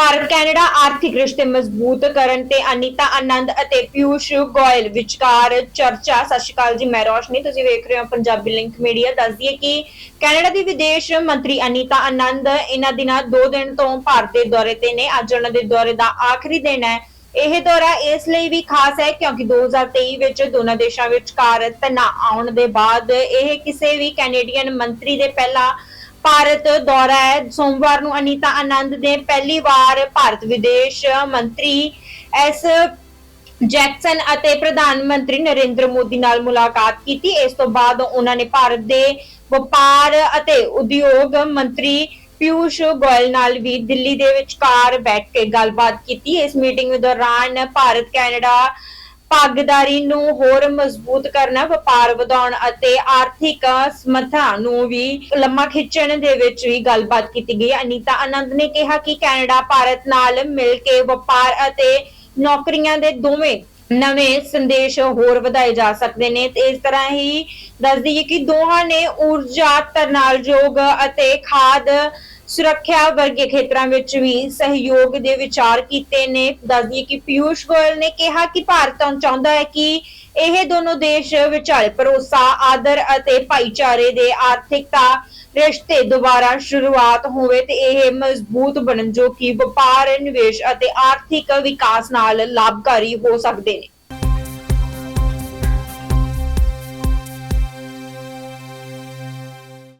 Bharat, Canada ਆਰਥਿਕ ਰਿਸ਼ਤੇ ਮਜ਼ਬੂਤ ਕਰਨ ਤੇ ਅਨੀਤਾ ਆਨੰਦ ਅਤੇ ਪਿਊਸ਼ ਗੋਇਲ ਵਿਚਕਾਰ ਚਰਚਾ। ਸਤਿ ਸ਼੍ਰੀ ਅਕਾਲ ਜੀ, ਮੈਂ ਰੋਸ਼ਨੀ। ਤੁਸੀਂ ਵੇਖ ਰਹੇ ਹੋ ਪੰਜਾਬੀ ਲਿੰਕ ਮੀਡੀਆ। ਦੱਸ ਦਈਏ ਕਿ ਕੈਨੇਡਾ ਦੀ ਵਿਦੇਸ਼ ਮੰਤਰੀ ਅਨੀਤਾ ਆਨੰਦ ਇਹਨਾਂ ਦਿਨਾਂ 2 ਦਿਨ ਤੋਂ ਭਾਰਤ ਦੇ ਦੌਰੇ ਤੇ ਨੇ। ਅੱਜ ਉਹਨਾਂ ਦੇ ਦੌਰੇ ਦਾ ਆਖਰੀ ਦਿਨ ਹੈ। ਇਹ ਦੌਰਾ ਇਸ ਲਈ ਵੀ ਖਾਸ ਹੈ ਕਿਉਂਕਿ 2023 ਵਿੱਚ ਦੋਨਾਂ ਦੇਸ਼ਾਂ ਵਿਚਕਾਰ ਤਣਾਅ ਆਉਣ ਦੇ ਬਾਅਦ ਇਹ ਕਿਸੇ ਵੀ ਕੈਨੇਡੀਅਨ ਮੰਤਰੀ ਦੇ ਪਹਿਲਾ ਭਾਰਤ ਦੌਰਾ ਹੈ। ਸੋਮਵਾਰ ਨੂੰ ਅਨੀਤਾ ਆਨੰਦ ਨੇ ਪਹਿਲੀ ਵਾਰ ਭਾਰਤ ਵਿਦੇਸ਼ ਮੰਤਰੀ ਐਸ ਜੈਕਸਨ ਅਤੇ ਪ੍ਰਧਾਨ ਮੰਤਰੀ ਨਰਿੰਦਰ ਮੋਦੀ ਨਾਲ ਮੁਲਾਕਾਤ ਕੀਤੀ। ਇਸ ਤੋਂ ਬਾਅਦ ਉਹਨਾਂ ਨੇ ਭਾਰਤ ਦੇ ਵਪਾਰ ਅਤੇ ਉਦਯੋਗ ਮੰਤਰੀ ਪਿਊਸ਼ ਗੋਇਲ ਨਾਲ ਵੀ ਦਿੱਲੀ ਦੇ ਵਿਚਕਾਰ ਬੈਠ ਕੇ ਗੱਲਬਾਤ ਕੀਤੀ। ਇਸ ਮੀਟਿੰਗ ਦੌਰਾਨ ਭਾਰਤ ਕੈਨੇਡਾ ਭਾਗੀਦਾਰੀ ਨੂੰ ਹੋਰ ਮਜ਼ਬੂਤ ਕਰਨਾ, ਵਪਾਰ ਵਧਾਉਣ ਅਤੇ ਆਰਥਿਕ ਸਮਰੱਥਾ ਨੂੰ ਵੀ ਲੰਮਾ ਖਿੱਚਣ ਦੇ ਵਿੱਚ ਵੀ ਗੱਲਬਾਤ ਕੀਤੀ ਗਈ। ਅਨੀਤਾ ਆਨੰਦ ਨੇ ਕਿਹਾ ਕਿ ਕੈਨੇਡਾ, ਭਾਰਤ ਨਾਲ ਮਿਲ ਕੇ ਵਪਾਰ ਅਤੇ ਨੌਕਰੀਆਂ ਦੇ ਦੋਵੇਂ ਨਵੇਂ ਸੰਦੇਸ਼ ਹੋਰ ਵਧਾਏ ਜਾ ਸਕਦੇ ਨੇ। ਤੇ ਇਸ ਤਰ੍ਹਾਂ ਹੀ ਦੱਸ ਦਈਏ ਕਿ ਦੋਹਾਂ ਨੇ ਊਰਜਾ, ਤਰਨਾਲਯੋਗ ਅਤੇ ਖਾਦ ਸੁਰੱਖਿਆ ਵਰਗੇ ਖੇਤਰਾਂ ਵਿੱਚ ਵੀ ਸਹਿਯੋਗ ਦੇ ਵਿਚਾਰ ਕੀਤੇ ਨੇ। ਦੱਸ ਕਿ ਪਿਊਸ਼ ਗੋਇਲ ਨੇ ਕਿਹਾ ਕਿ ਭਾਰਤ ਚਾਹੁੰਦਾ ਹੈ ਕਿ ਇਹ ਦੋਨੋਂ ਦੇਸ਼ ਵਿਚਾਲੇ ਭਰੋਸਾ, ਆਦਰ ਅਤੇ ਭਾਈਚਾਰੇ ਦੇ ਆਰਥਿਕਤਾ ਰਿਸ਼ਤੇ ਦੁਬਾਰਾ ਸ਼ੁਰੂਆਤ ਹੋਵੇ ਤੇ ਇਹ ਮਜ਼ਬੂਤ ਬਣਨ ਜੋ ਕਿ ਵਪਾਰ, ਨਿਵੇਸ਼ ਅਤੇ ਆਰਥਿਕ ਵਿਕਾਸ ਨਾਲ ਲਾਭਕਾਰੀ ਹੋ ਸਕਦੇ ਨੇ।